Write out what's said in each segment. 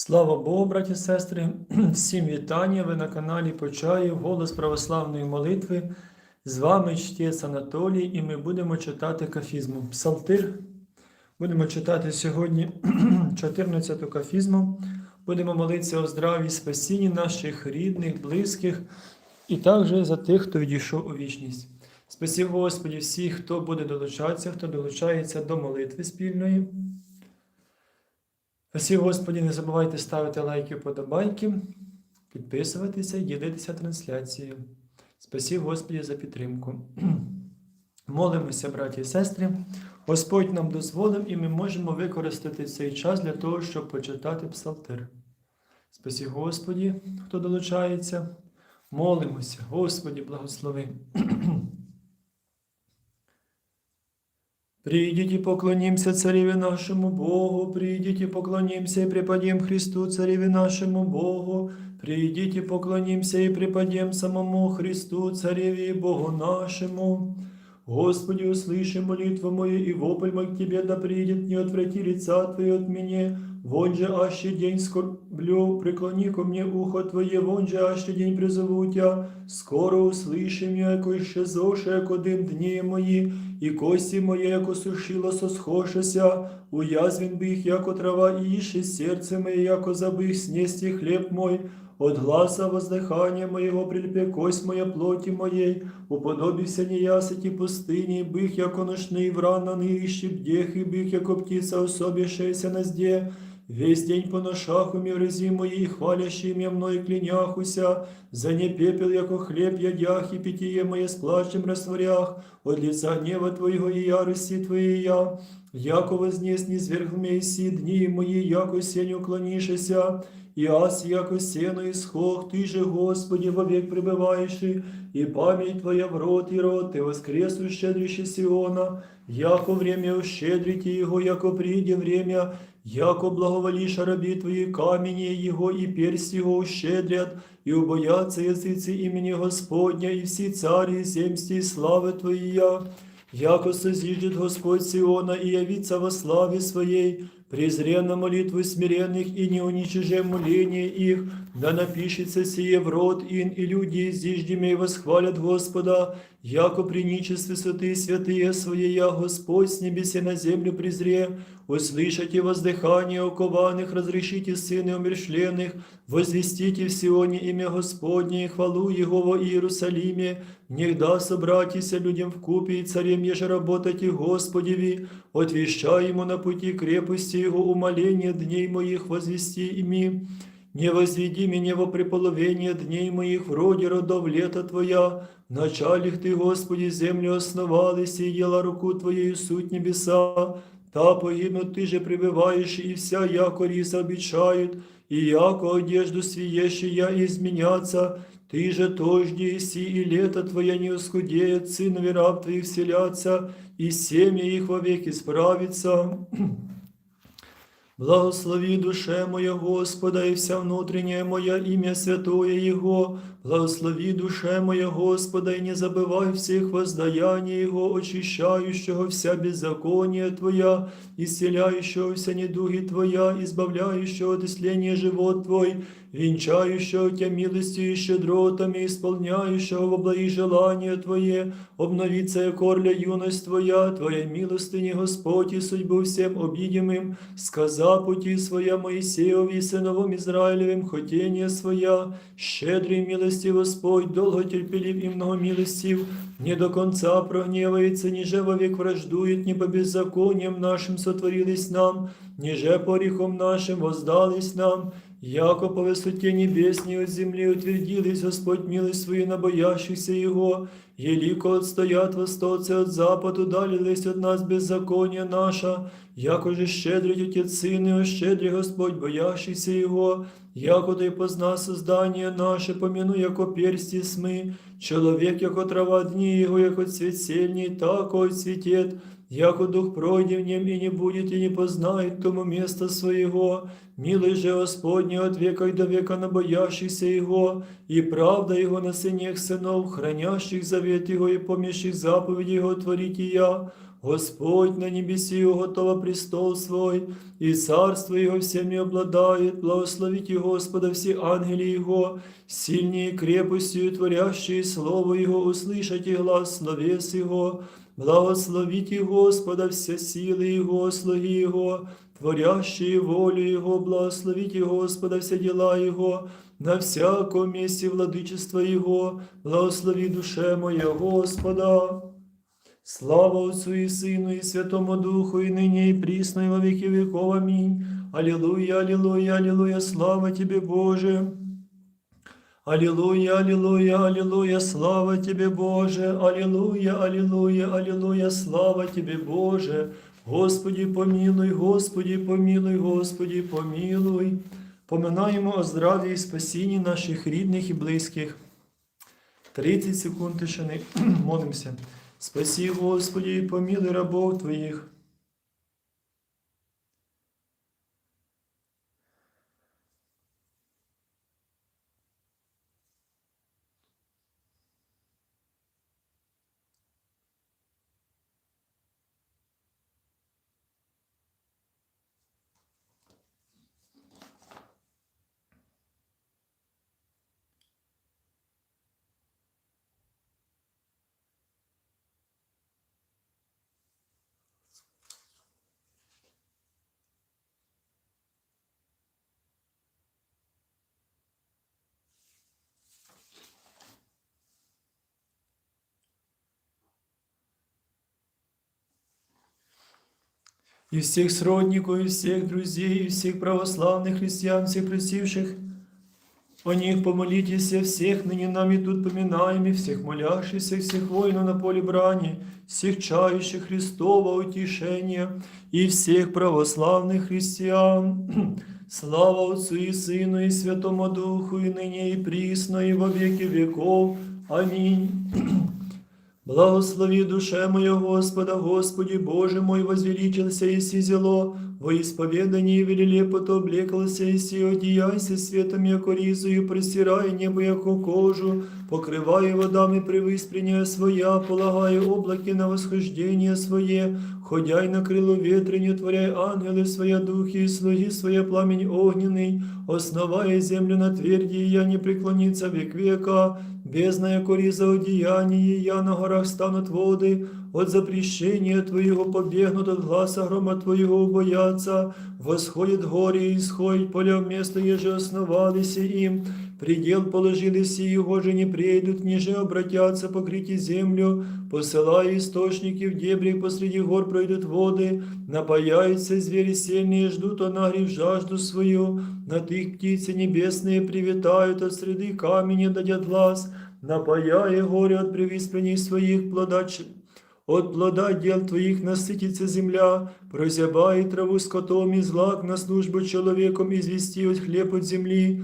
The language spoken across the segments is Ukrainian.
Слава Богу, браті і сестри! Всім вітання! Ви на каналі Почаю, голос православної молитви. З вами чтець Анатолій, і ми будемо читати кафізму. Псалтир. Будемо читати сьогодні 14 ту кафізму. Будемо молитися о здраві і спасінні наших рідних, близьких і також за тих, хто відійшов у вічність. Спасі Господі всіх, хто буде долучатися, хто долучається до молитви спільної. Спасі Господі, не забувайте ставити лайки, подобайки, підписуватися і ділитися трансляцією. Спасі Господі за підтримку. Молимося, браті і сестри. Господь нам дозволив, і ми можемо використати цей час для того, щоб почитати псалтир. Спасі Господі, хто долучається. Молимося, Господі, благослови. Придите и поклонимся Цареве нашему Богу, придите, поклонимся и преподем Христу, Цареве нашему Богу, придите, поклонимся и преподем самому Христу, Цареве и Богу нашему. Господи, услыши молитву мою и вопль мой к Тебе да придет, не отврати лица Твое от меня, вон же аще день скорблю, преклони ко мне ухо Твое, вон же аще день призову Тя, скоро услыши меня, яко еще зоше, яко дым дні мої, і кості моє, яко сушило сосхошеся, уязвен би їх, яко трава, і іще серце моє, яко забих снести хліб мой, от гласа воздыхания моего прильпе кость моя плоти моей, уподобився неясыти пустыни, бых, яко ношний вран на нищи, бдех и бых, яко птица особившаяся на зде, Весь день по ношах у мирези моей, хвалящие меня мной кляняхуся, за не пепел, яко хлеб ядях, и питье мое с плачем растворях, от лица гнева Твоего и ярости Твоей я, яко вознес низвергл меня си дни мои, яко сень уклонишися, и аз, яко сено исхох, Ты же, Господи, вовек пребываешь, и память Твоя в рот и рот, Ты воскресу щедрище Сиона, яко время ущедрите Его, яко приде время, Яко благоволіша рабі Твої камені Його і персть Його ущедрят, і убояться язиці імені Господня, і всі царі земсті і слави Твоя. Яко созиждет Господь Сиона и явится во славе Своей, презрен на молитву смиренных и не уничижем моление их, да напишется сие в рот ин, и люди зиждеме восхвалят Господа, яко при ничестве святые святые Своея Господь с небесе на землю презре, услышите воздыхание окованных, разрешите сыны умершленных, возвестите в Сионе имя Господне и хвалу Его во Иерусалиме, Негда собратися людям в купе и царем еже работайте Господеви, отвещай ему на пути крепости Его умоления дней моих возвести ими. Не возведи меня во преполовение дней моих, вроде родов лета Твоя, в началих Ты, Господи, землю основалась, и ела руку Твоею суть небеса, та погибнут Ты же пребываешь, и вся яко риса обещают, и яко одежду свиещая изменяться, Ты же тожди иси, и лето Твое не ускудеет, сынови раб Твоих вселятся, и семя их вовеки справится. Благослови душе моя Господа, и вся внутренняя моя имя святое Его. Благослови душе моя Господа, и не забывай всех воздаяний Его, очищающего вся беззакония Твоя, исцеляющего вся недуги Твоя, избавляющего от исления живот Твой, венчающего Тебя милостью и щедротами, исполняющего во благие желания Твое, обновится я корля юность Твоя, Твоя милостыни, Господь, и судьбу всем обидимым, сказа пути Своя Моисееві, сыновом Израилевым, хотение Своя, щедрый милости Господь, долго терпелив и много милостив, не до конца прогневается, ниже вовек враждует, не по беззакониям нашим сотворились нам, ниже по грехам нашим воздались нам, Яко по высоте небесней от земли утвердились Господь милость свою на боящихся Его, елико отстоят востоцы от западу, удалились от нас беззаконие наша, яко же щедрить Отец Сын и ощедри Господь боящихся Его, яко да и позна создание наше, помяну, яко персти смы, человек, яко трава дни Его, яко цвет сельний, тако цветет, Яко дух пройде в нем и не будет, и не познает тому места своего, милый же Господне от века и до века на боящихся Его, и правда Его на сынях сынов, хранящих завет Его и помнящих заповеди Его творить и я. Господь на небеси готова престол свой, и царство Его всеми обладает. Благословите Господа все ангели Его, сильнее крепостью творящие Слово Его, услышите глаз словес Его. Благословите Господа все силы Его, слуги Его, творящие волю Его, благословите Господа все дела Его, на всяком месте владычества Его, благослови душе моя Господа. Слава Отцу и Сыну и Святому Духу, и ныне, и присно, и во веки веков. Аминь. Аллилуйя, аллилуйя, аллилуйя, слава Тебе, Боже. Аллилуйя, аллилуйя, аллилуйя, слава Тебе, Боже. Аллилуйя, аллилуйя, аллилуйя, слава Тебе, Боже. Господи, помилуй, Господи, помилуй, Господи, помилуй. Поминаємо о здраві і спасінні наших рідних і близьких. 30 секунд тишини. Молимося. Спаси, Господи, і помилуй рабов Твоїх. и всех сродников, и всех друзей, и всех православных христиан, всех просивших о них помолитесь, о всех ныне нами тут поминаем, всех молящихся, всех воинов на поле брани, всех чающих Христова утешения, и всех православных христиан. Слава Отцу и Сыну, и Святому Духу, и ныне, и присно, и во веки веков. Аминь. Благослови душе моя Господа, Господи Боже мой, возвеличился и зело, во исповедании велелепото облекался и си одеяйся светом, яко ризою, простирай небо, яко кожу, покрывай водами привыспрения своя, полагай облаки на восхождение свое, ходяй на крыло ветреню, творяй ангелы своя духи, и слуги своя пламень огненный, основая землю на тверди, я не преклониться век века, бездна, яко риза одеяние, я на горах станут воды, от запрещения Твоего побегнут от гласа грома Твоего убоятся, восходит горе и исходит поля вместо, еже основались им, предел положили си, его же не придут, ниже обратятся покрыть землю, посылая источники в дебри, посреди гор пройдут воды, напаяются звери сильные, ждут, а нагрев жажду свою, над их птицы небесные привитают, от среды камени дадят глаз, напаяя горе от привисплений своих плодач от плода дел Твоих насытится земля, прозябай траву скотом и злак на службу человеком извести от хлеб от земли.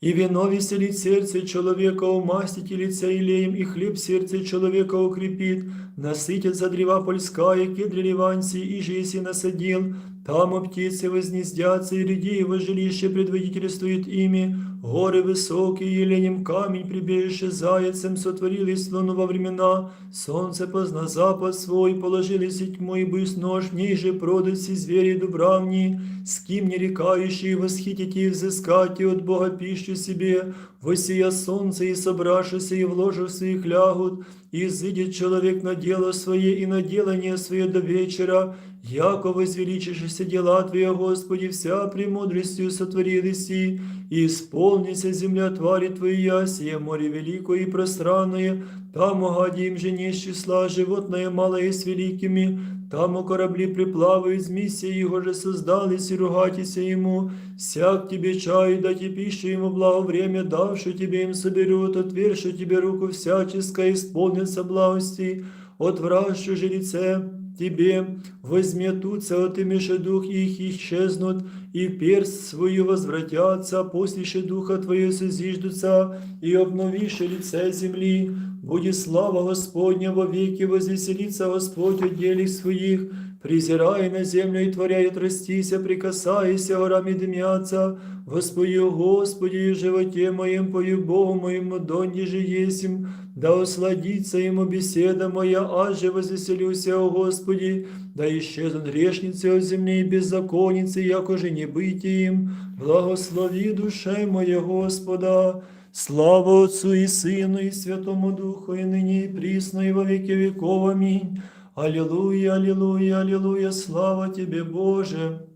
И вино веселит сердце человека, умастите лица илеем, и хлеб сердце человека укрепит, насытятся древа польская, кедри ливанси, и жиси насадил, там птицы вознездятся, и людей его жилище предводительствует ими, горы высокие, еленем камень, прибежище заяцем, сотворили слону во времена, солнце позна запад свой, положили сетьму и быс нож, в ней же продать все звери дубравни, с кем не рекающие восхитите и взыскайте от Бога пищу себе, восия солнце и собравшися и вложив своих лягут, и изыдет человек на дело свое и на делание свое до вечера, яко возвеличишься дела Твоя, Господи, вся премудростью сотворились и, исполнится земля твари Твоя, сие море великое и пространное, там угадим же не числа, животное малое с великими, там у корабли приплавают, с миссии его же создались и ругайтеся ему, всяк тебе чай, дайте пищу ему благо время, давши тебе им соберут, отверши тебе руку всяческое, исполнится благости, отвращу же лице тебе, возметутся от имеша дух их исчезнут, и в перст свою возвратятся, послише духа Твое созиждутся, и обновише лице земли. Будет слава Господня во веки, возвеселится Господь о делах своих, Призирай на землю и творяй отрастися, прикасайся, горами дымятся. Господи, о Господи, в животе моем, пою Богу моему, донде же есим, да усладится ему беседа моя, аже возвеселюся, о Господи, да исчезнут грешницы от земли и беззаконницы, якоже не быть им. Благослови душе моя Господа. Слава Отцу и Сыну и Святому Духу, и ныне и присно, и во веки веков. Аминь. Аллилуйя, аллилуйя, аллилуйя, слава Тебе, Боже.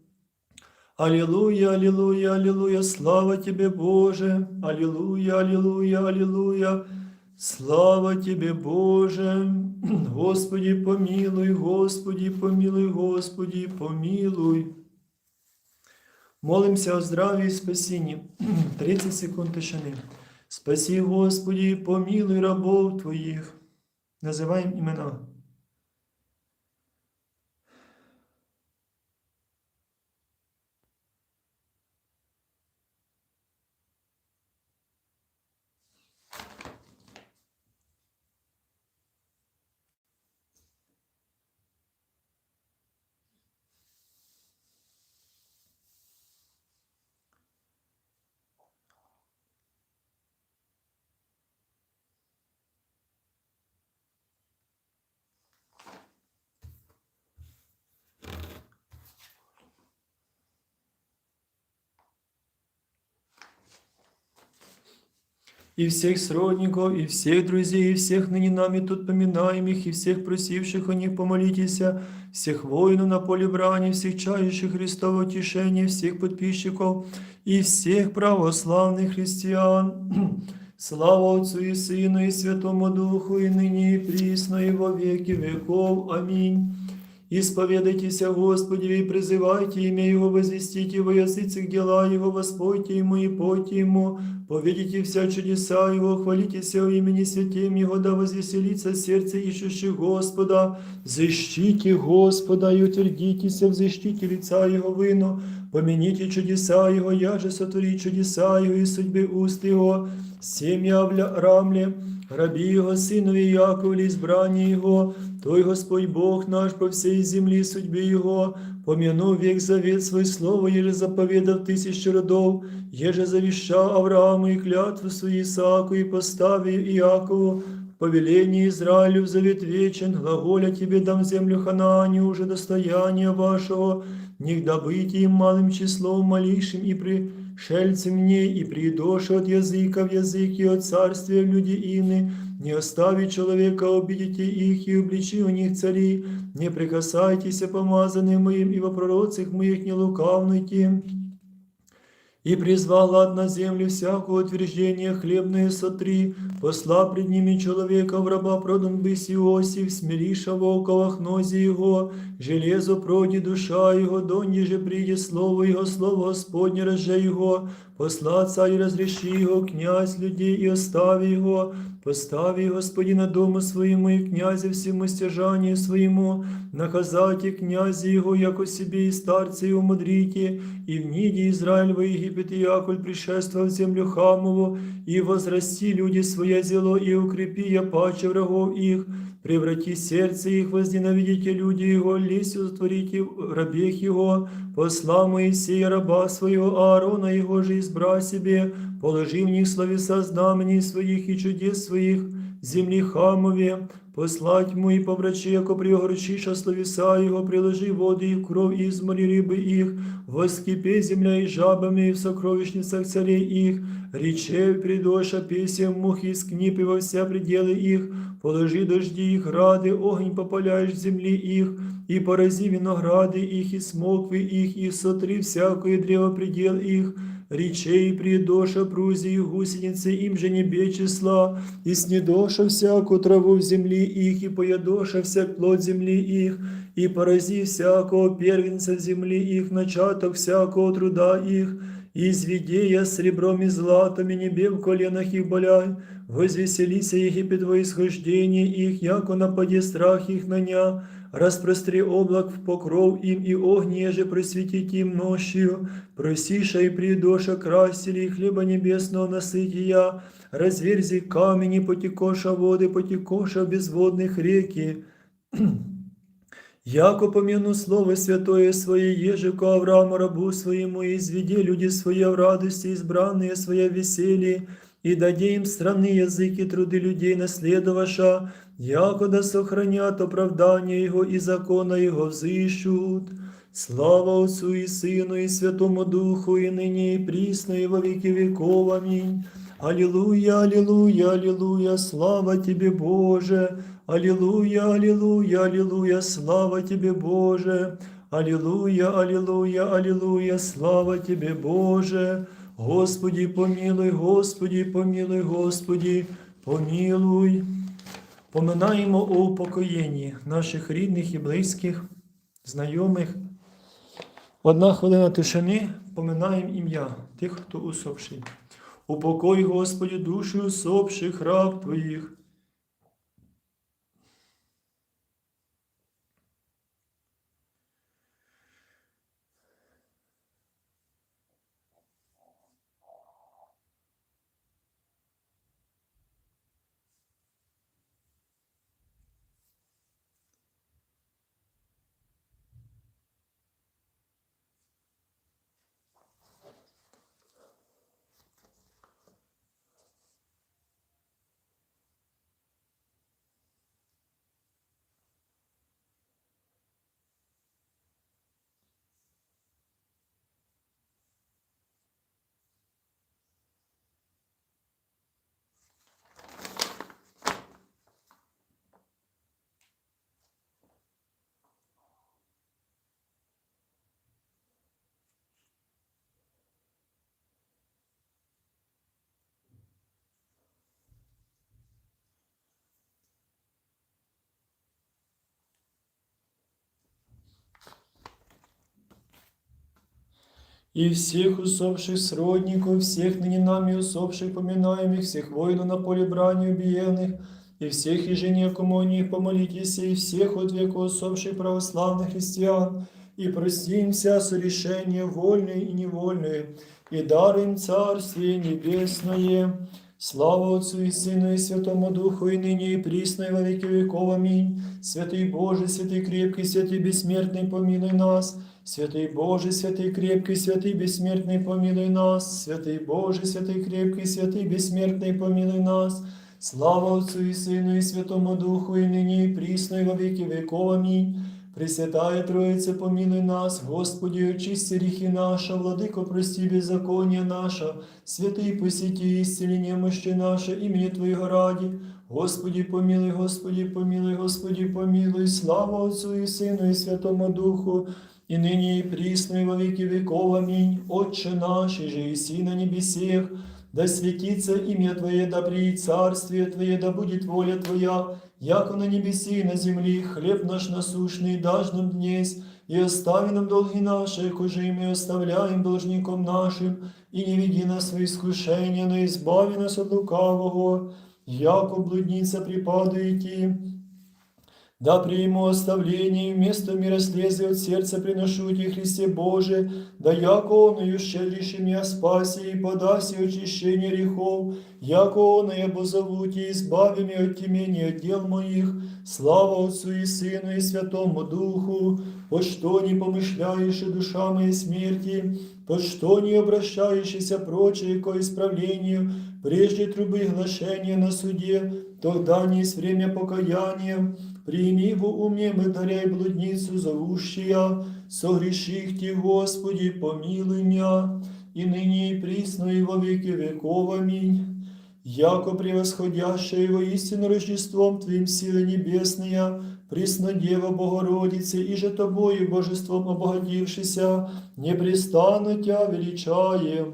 Аллилуйя, аллилуйя, аллилуйя, слава Тебе, Боже. Аллилуйя, аллилуйя, аллилуйя, слава Тебе, Боже. Господи, помилуй, Господи, помилуй, Господи, помилуй. Молимся о здравии и спасении. 30 секунд тишины. Спаси, Господи, помилуй рабов Твоих. Называем имена. и всех сродников, и всех друзей, и всех ныне нами тут поминаемых, и всех просивших о них помолитесь, всех воинов на поле брани, всех чающих Христово утешение, всех подписчиков и всех православных христиан. Слава Отцу и Сыну и Святому Духу, и ныне и присно, и во веки веков. Аминь. Исповедайтесь о Господе и призывайте имя Его, возвестите во языцах дела Его, воспойте Ему и пойте Ему, поведите вся чудеса Его, хвалитесь о имени святем Его, да возвеселится сердце ищущих Господа. Защите Господа и утвердитесь в защите лица Его вину, помяните чудеса Его, я же сотвори чудеса Его и судьбы уст Его, семья в рамле, раби Его, сынові Яковлі, избрание Его, той Господь Бог наш по всей земле судьбе Его, помянув век завет свой слово, еже заповедав тысячи родов, еже завещал Аврааму и клятву свою Исааку и поставив Иакову, повеление Израилю в завет вечен, глаголя тебе дам землю Ханаане, уже достояние вашего, не добыть им малым числом малейшим и пришельцем мне, и придоши от языка в язык и от царствия в люди ины, не остави человека, обидите их и обличи у них цари, не прикасайтесь помазанным моим и во пророцах моих не лукавнуйте. И призвал на землю всякого утверждения хлебное сотри, посла пред ними человека в раба продан бысь Иосиф, смириша в оковах нози его, железо проди душа его, донь же придет слово его, слово Господне разже его, посла царь разреши его, князь людей и остави его, постави Господина дому своему и князя всему стяжанию своему, наказайте князя его, яко себе и старцы и умудрите, и в ниде Израиль во Египет и Яколь пришествовал в землю Хамову, и возрасти люди свое зело, и укрепи я паче врагов их, преврати сердце их, возненавидите люди его, лесью сотворите рабех его, посла Моисея раба своего Аарона, его же избра себе, положи в них словеса знамений своих и чудес своих, земли Хамове, послать му и поврачи, яко приогорчиша словеса его, приложи воды и в кровь и измори рыбы их, воскипе земля и жабами и в сокровищницах царей их, рече придоша песем мух из книп и во все пределы их, положи дожди их, рады, огонь попаляешь в земли их, и порази винограды их, и смоквы их, и сотри всякое древо предел их, речей придоша прузи и гусеницы, им же небе числа, и снедоша всяку траву в земли их, и поядоша всяк плод земли их, и порази всякого первенца земли их, начаток всякого труда их, и изведи я сребром и златом, и небе в коленах их боляй, возвеселися Египет во исхождение их, яко нападе страх их на ня, распростри облак в покров им, и огне же просветить им ночью, просиша и придоша красили, и хлеба небесного насытия, разверзи камени, потекоша воды, потекоша безводных реки. Яко помяну Слово Святое Свое, ежеку Аврааму рабу своему, и изведи люди свои в радости, избранные свои в веселье, и даде им страны языки труды людей наследоваша, якода сохранят оправдання Його і закона Його взищут. Слава Отцу і Сину, і Святому Духу, і нині, і прісно, і во віки віков. Амінь. Алілуя, алілуя, алілуя, слава Тебе, Боже, Алілуя, алілуя, алілуя, слава Тебе, Боже, Алілуя, алілуя, алілуя, слава Тебе, Боже, Господі, помилуй, Господи, помилуй, Господи, помилуй. Поминаємо у упокоєнні наших рідних і близьких, знайомих. Одна хвилина тишини поминаємо ім'я тих, хто усопший. Упокой, Господи, душі усопших раб Твоїх. И всех усопших сродников, всех ныне нами усопших поминаемых, всех воинов на поле брани убиенных, и всех ежене коммуних помолитесь, и всех от века усопших православных христиан, и простимся сорешения вольные и невольные, и дарим Царствие Небесное. Слава Отцу, і Сину, і Святому Духу, і нині, і прісно, і во віки віков. Амінь. Святий Боже, святий крепкий, святий безсмертний, помилуй нас, святий Боже, святий крепкий, святий безсмертний, помилуй нас, святий Боже, святий крепкий, святий безсмертний, помилуй нас. Слава Отцю і Сину, і Святому Духу, і нині, і прісно, і во віки віков. Амінь. Пресвятая Троїце, помилуй нас, Господи, очисти ріхи наша, владико, прості беззаконня наша, святий посіті істині немощі наше, імені Твоєго раді. Господи, помилуй, Господи, помилуй, Господи, помилуй, слава Отцю і Сину, і Святому Духу, і нині, і прісно, і во віки віков. Амінь. Отче наш, і же і сі на небесіх, да светится имя Твое, да приедет царствие Твое, да будет воля Твоя, яко на небеси и на земли, хлеб наш насущный дашь нам днесь, и остави нам долги наши, коже и мы оставляем должником нашим, и не веди нас в искушение, но избави нас от лукавого, яко блудница припадаете, да приму оставление, вместо мирослезия от сердца приношу Тебе, Христе Боже, да яко оною щедрейшим я спаси и подаси очищение грехов, яко оно я позову Тебе, избави меня от темения дел моих, слава Отцу и Сыну и Святому Духу, по что не помышляешь и душа моей смерти, по что не обращаешься прочее ко исправлению, прежде трубы глашения на суде, тогда не есть время покаяния, Прими во уме мытаря и блудницу зовущая, согреших Ти, Господи, помилуй меня, и ныне и присно, и во веки веков. Аминь. Яко превосходящее во истину Рождеством Твоим силы небесные, присно Дева Богородице, и же Тобою Божеством обогатившися, непрестанно Тя величаем.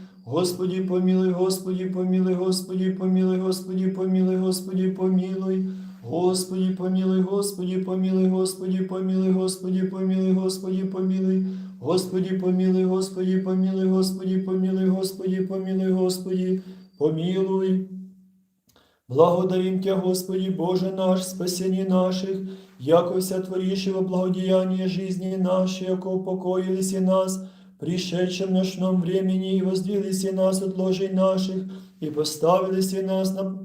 Господи, помилуй, Господи, помилуй, Господи, помилуй, Господи, помилуй, Господи, помилуй. Господи, помилуй, Господи, помилуй, Господи, помилуй, Господи, помилуй, Господи, помилуй. Господи, помилуй, Господи, помилуй, Господи, помилуй, Господи, помилуй, Господи, помилуй. Благодарим Тебя, Господи, Боже наш, спасение наших, яко вся творившего благодеяние жизни нашей, яко упокоились и нас, пришедшем ночном времени, и воздвились и нас от ложей наших, и поставились и нас на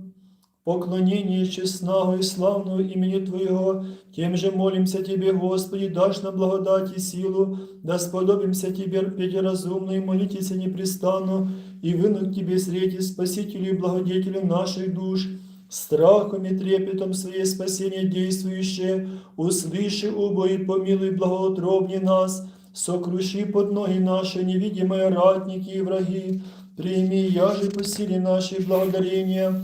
поклонение честного и славного имени Твоего, тем же молимся Тебе, Господи, дашь нам благодать и силу, да сподобимся Тебе петь разумно и молитесь непрестанно, и вынуть Тебе среди Спасителю и Благодетелю наших душ, страхом и трепетом Своє спасение действующее, услыши, убо и помилуй благоутробни нас, сокруши под ноги наши невидимые ратники и враги, прими, яже по силе нашей благодарения,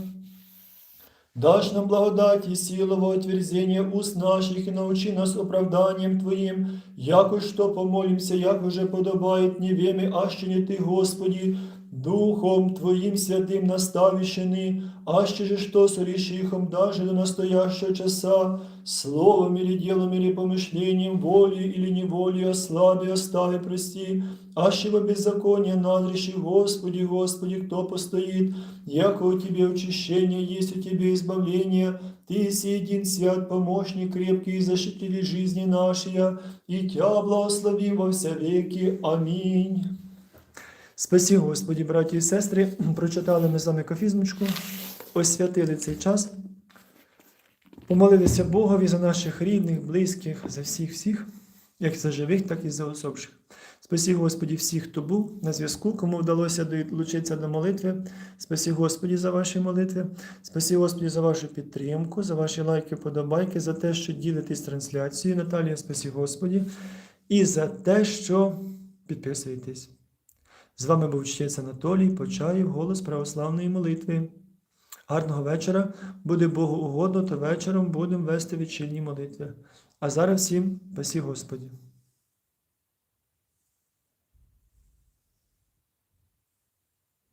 Дашь нам благодать и силу во отверзение уст наших и научи нас оправданием Твоим, яко что помолимся, як уже подобает не веми, аще не Ты, Господи, Духом Твоим святым наставищены, аще же что с решихом даже до настоящего часа, словом или делом или помышлением, волей или неволей ослаби, остави, прости, аще во беззаконие надреши, Господи, Господи, кто постоит, яко у Тебе очищение, есть у Тебе избавление, Ты есть един свят, помощник крепкий, защитили жизни нашей, и Тя благословим во все веки. Аминь. Спасі, Господі, браті і сестри, прочитали ми з вами кафізмочку, освятили цей час, помолилися Богові за наших рідних, близьких, за всіх всіх, як за живих, так і за особших. Спасі, Господі, всіх, хто був на зв'язку, кому вдалося долучитися до молитви. Спасі, Господі, за ваші молитви. Спасі, Господі, за вашу підтримку, за ваші лайки, подобайки, за те, що ділитесь трансляцією. Наталія, спасі, Господі, і за те, що підписуєтесь. З вами був чтець Анатолій Почаїв, голос православної молитви. Гарного вечора. Буде Богу угодно, то вечором будемо вести вечірні молитви. А зараз всім пасі Господі.